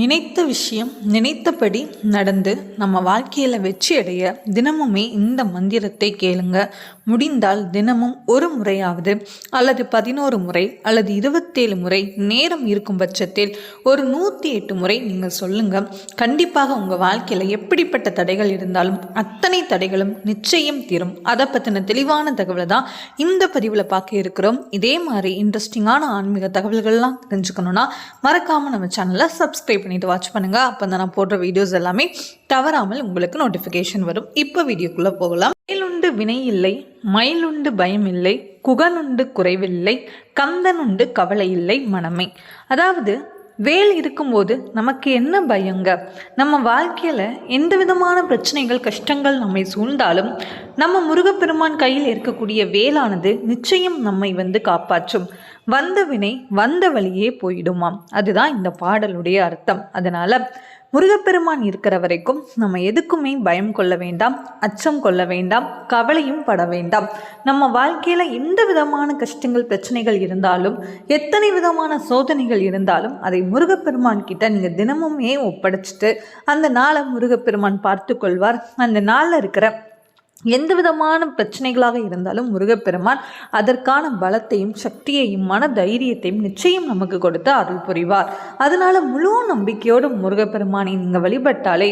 நினைத்த விஷயம் நினைத்தபடி நடந்து நம்ம வாழ்க்கையில் வெற்றி அடைய தினமுமே இந்த மந்திரத்தை கேளுங்க. முடிந்தால் தினமும் ஒரு முறையாவது அல்லது பதினோரு முறை அல்லது இருபத்தேழு முறை நேரம் இருக்கும் பட்சத்தில் ஒரு நூற்றி எட்டு முறை நீங்கள் சொல்லுங்க. கண்டிப்பாக உங்கள் வாழ்க்கையில் எப்படிப்பட்ட தடைகள் இருந்தாலும் அத்தனை தடைகளும் நிச்சயம் தீரும். அதை பற்றின தெளிவான தகவலை தான் இந்த பதிவில் பார்க்க இருக்கிறோம். இதே மாதிரி இன்ட்ரெஸ்டிங்கான ஆன்மீக தகவல்கள்லாம் தெரிஞ்சுக்கணுன்னா மறக்காமல் நம்ம சேனலை சப்ஸ்கிரைப் பண்ணிட்டு வாட்ச் பண்ணுங்கள் அப்போ தான் நான் போடுற வீடியோஸ் எல்லாமே தவறாமல் உங்களுக்கு நோட்டிஃபிகேஷன் வரும். இப்போ வீடியோக்குள்ளே போகலாம். மேலுண்டு வினை இல்லை மயிலுண்டு பயம் இல்லை குகனுண்டு குறைவில்லை கந்தனுண்டு கவலை இல்லை மனமே. அதாவது வேல் இருக்கும்போது நமக்கு என்ன பயங்க? நம்ம வாழ்க்கையில் எந்த விதமான பிரச்சனைகள் கஷ்டங்கள் நம்மை சூழ்ந்தாலும் நம்ம முருகப்பெருமான் கையில் இருக்கக்கூடிய வேலானது நிச்சயம் நம்மை வந்து காப்பாற்றும். வந்த வினை வந்த வழியே போயிடுமாம். அதுதான் இந்த பாடலுடைய அர்த்தம். அதனால் முருகப்பெருமான் இருக்கிற வரைக்கும் நம்ம எதுக்குமே பயம் கொள்ள வேண்டாம் அச்சம் கொள்ள வேண்டாம் கவலையும் பட வேண்டாம். நம்ம வாழ்க்கையில் எந்த விதமான கஷ்டங்கள் பிரச்சனைகள் இருந்தாலும் எத்தனை விதமான சோதனைகள் இருந்தாலும் அதை முருகப்பெருமான் கிட்ட நீங்கள் தினமுமே ஒப்படைச்சிட்டு அந்த நாளை முருகப்பெருமான் பார்த்து கொள்வார் அந்த நாளில் இருக்கிற எந்த விதமான பிரச்சனைகளாக இருந்தாலும் முருகப்பெருமான் அதற்கான பலத்தையும் சக்தியையும் மன தைரியத்தையும் நிச்சயம் நமக்கு கொடுத்து அருள் புரிவார். அதனால முழு நம்பிக்கையோடு முருகப்பெருமானை நீங்கள் வழிபட்டாலே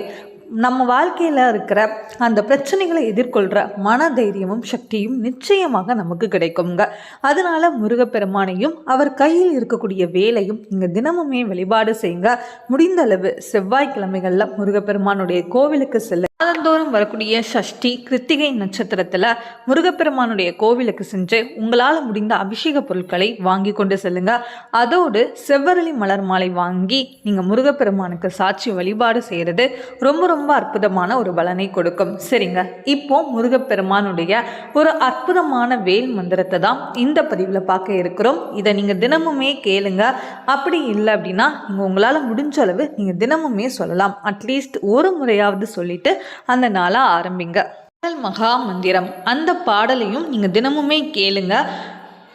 நம்ம வாழ்க்கையில் இருக்கிற அந்த பிரச்சனைகளை எதிர்கொள்கிற மன தைரியமும் சக்தியும் நிச்சயமாக நமக்கு கிடைக்குங்க. அதனால முருகப்பெருமானையும் அவர் கையில் இருக்கக்கூடிய வேலையும் நீங்கள் தினமுமே வழிபாடு செய்யுங்க. முடிந்த அளவு செவ்வாய்க்கிழமைகளில் முருகப்பெருமானுடைய கோவிலுக்கு செல்ல மாதந்தோறும் வரக்கூடிய சஷ்டி கிருத்திகை நட்சத்திரத்தில் முருகப்பெருமானுடைய கோவிலுக்கு சென்று உங்களால் முடிந்த அபிஷேக பொருட்களை வாங்கி கொண்டு செல்லுங்க. அதோடு செவ்வரளி மலர் மாலை வாங்கி நீங்கள் முருகப்பெருமானுக்கு சாட்சி வழிபாடு செய்கிறது ரொம்ப ரொம்ப அற்புதமான ஒரு பலனை கொடுக்கும். சரிங்க. இப்போ முருகப்பெருமானுடைய ஒரு அற்புதமான வேல் மந்திரத்தை தான் இந்த பதிவில் பார்க்க இருக்கிறோம். இதை நீங்கள் தினமுமே கேளுங்க. அப்படி இல்லை அப்படின்னா நீங்கள் உங்களால் முடிஞ்ச அளவு நீங்கள் தினமுமே சொல்லலாம். அட்லீஸ்ட் ஒரு முறையாவது சொல்லிட்டு அந்த நாளை ஆரம்பிங்க. பாடல் மகா மந்திரம். அந்த பாடலையும் நீங்கள் தினமுமே கேளுங்க.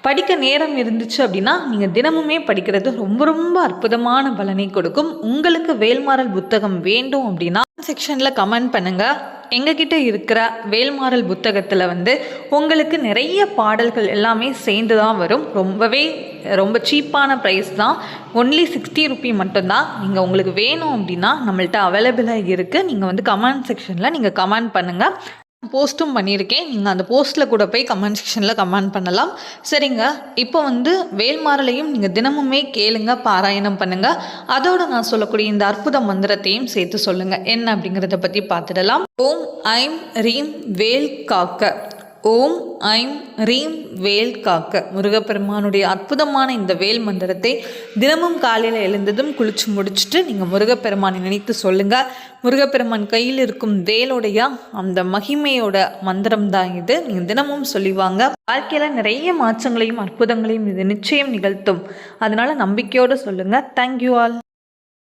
படிக்க நேரம் இருந்துச்சு அப்படின்னா நீங்கள் தினமுமே படிக்கிறது ரொம்ப ரொம்ப அற்புதமான பலனை கொடுக்கும். உங்களுக்கு வேல்மாறல் புத்தகம் வேண்டும் அப்படின்னா செக்ஷனில் கமெண்ட் பண்ணுங்கள் எங்ககிட்ட இருக்கிற வேல்மாறல் புத்தகத்தில் வந்து உங்களுக்கு நிறைய பாடல்கள் எல்லாமே சேர்ந்து தான் வரும். ரொம்பவே ரொம்ப சீப்பான ப்ரைஸ் தான். ஒன்லி சிக்ஸ்டி ருபி மட்டும்தான். நீங்கள் உங்களுக்கு வேணும் அப்படின்னா நம்மள்ட்ட அவைலபிளாக இருக்குது நீங்கள் வந்து கமெண்ட் செக்ஷனில் நீங்கள் கமெண்ட் பண்ணுங்கள் போஸ்ட்டும் பண்ணியிருக்கேன். நீங்கள் அந்த போஸ்ட்டில் கூட போய் கமெண்ட் செக்ஷனில் கமெண்ட் பண்ணலாம். சரிங்க. இப்போ வந்து வேல்மாறலையும் நீங்கள் தினமுமே கேளுங்க பாராயணம் பண்ணுங்கள் அதோடு நான் சொல்லக்கூடிய இந்த அற்புத மந்திரத்தையும் சேர்த்து சொல்லுங்கள் என்ன அப்படிங்கிறத பற்றி பார்த்துடலாம். ஓம் ஐம் ரீம் வேல் காக்க. ஓம் ஐம் ரீம் வேல் காக்க. முருகப்பெருமானுடைய அற்புதமான இந்த வேல் மந்திரத்தை தினமும் காலையில் எழுந்ததும் குளிச்சு முடிச்சுட்டு நீங்கள் முருகப்பெருமானை நினைத்து சொல்லுங்கள் முருகப்பெருமான் கையில் இருக்கும் வேலுடைய அந்த மகிமையோட மந்திரம் தான் இது. நீங்கள் தினமும் சொல்லிவாங்க வாழ்க்கையில் நிறைய மாற்றங்களையும் அற்புதங்களையும் இது நிச்சயம் நிகழ்த்தும். அதனால் நம்பிக்கையோடு சொல்லுங்கள் தேங்க்யூ ஆல்